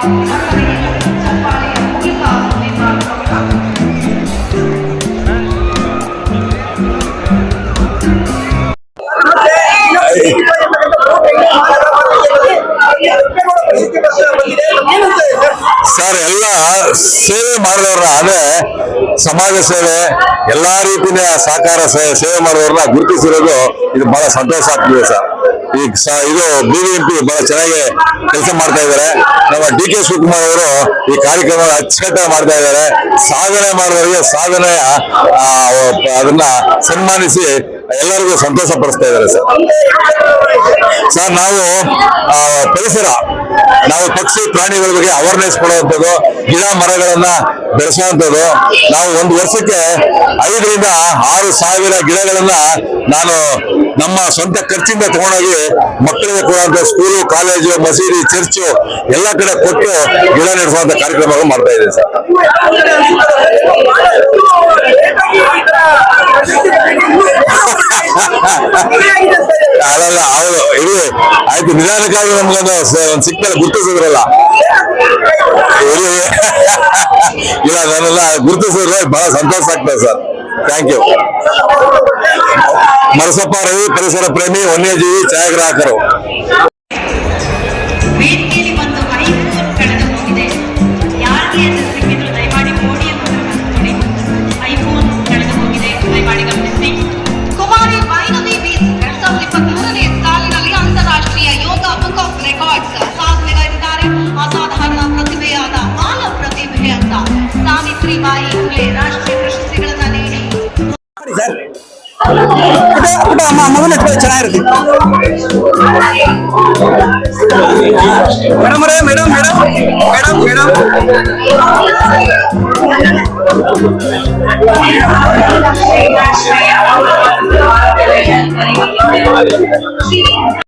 Sir ಎಲ್ಲ ಸೇವೆ ಮಾಡಿದವ್ರನ್ನ ಸಮಾಜ ಸೇವೆ ಎಲ್ಲಾ ರೀತಿಯ ಸಹಕಾರ ಸೇವೆ ಮಾಡಿದವ್ರನ್ನ ಗುರುತಿಸಿರೋದು ಇದು ಬಹಳ ಸಂತೋಷ ಆಗ್ತಿದೆ ಸರ್ ಸಾ ಇದು ಬಿಬಿಎಂಪಿ ಬಹಳ ಚೆನ್ನಾಗಿ ಕೆಲಸ ಮಾಡ್ತಾ ಇದ್ದಾರೆ ನಮ್ಮ ಡಿ ಕೆ ಶಿವಕುಮಾರ್ ಅವರು ಈ ಕಾರ್ಯಕ್ರಮ ಅಚ್ಚುಕಟ್ಟಾಗಿ ಮಾಡ್ತಾ ಇದ್ದಾರೆ ಸಾಧನೆ ಮಾಡಿದವರಿಗೆ ಸಾಧನೆಯ ಆ, ಅದನ್ನ ಸನ್ಮಾನಿಸಿ ಎಲ್ಲರಿಗೂ ಸಂತೋಷ ಪಡಿಸ್ತಾ ಇದ್ದಾರೆ ಸರ್. ಸರ್ ನಾವು ಪರಿಸರ ನಾವು ಪಕ್ಷಿ ಪ್ರಾಣಿಗಳ ಬಗ್ಗೆ ಅವೇರ್ನೆಸ್ ಕೊಡುವಂಥದ್ದು ಗಿಡ ಮರಗಳನ್ನ ಬೆಳೆಸುವಂಥದ್ದು. ನಾವು ಒಂದು ವರ್ಷಕ್ಕೆ ಐದರಿಂದ ಆರು ಸಾವಿರ ಗಿಡಗಳನ್ನ ನಾನು ನಮ್ಮ ಸ್ವಂತ ಖರ್ಚಿಂದ ತಗೊಂಡೋಗಿ ಮಕ್ಕಳಿಗೆ ಕೊಡುವಂತ ಸ್ಕೂಲು ಕಾಲೇಜು ಮಸೀದಿ ಚರ್ಚು ಎಲ್ಲ ಕಡೆ ಕೊಟ್ಟು ಗಿಡ ನೆಡೆಸುವಂತ ಕಾರ್ಯಕ್ರಮಗಳು ಮಾಡ್ತಾ ಇದ್ದೀನಿ ಸರ್. ಅಲ್ಲಲ್ಲ ಹೌದು ಇದು ಆಯ್ತು. ನಿಧಾನಕ್ಕಾಗಿ ನಮ್ಗೊಂದು ಸ- ಒಂದ್ ಸಿಕ್ತಲ್ಲ ಗುರುತಿಸಿದ್ರಲ್ಲ. ಇಲ್ಲ, ನಾನೆಲ್ಲ ಗುರುತಿಸಿದ್ರೆ ಬಹಳ ಸಂತೋಷ ಆಗ್ತದೆ sir. ಥ್ಯಾಂಕ್ ಯು ಮರಸಪ್ಪ ರವಿ ಪರಿಸರ ಪ್ರೇಮಿ ವನ್ಯಜೀವಿ ಛಾಯಾಗ್ರಾಹಕರು ಪುಟ್ಟ ಪುಟ್ಟ ಅಮ್ಮ ಮಗನ ಎತ್ಕೊಳ್ಳಿ ಚೆನ್ನಾಗಿರುತ್ತೆ ಮೇಡಮ್ ಅವರೇ ಮೇಡಮ್ ಮೇಡಮ್ ಮೇಡಮ್ ಮೇಡಮ್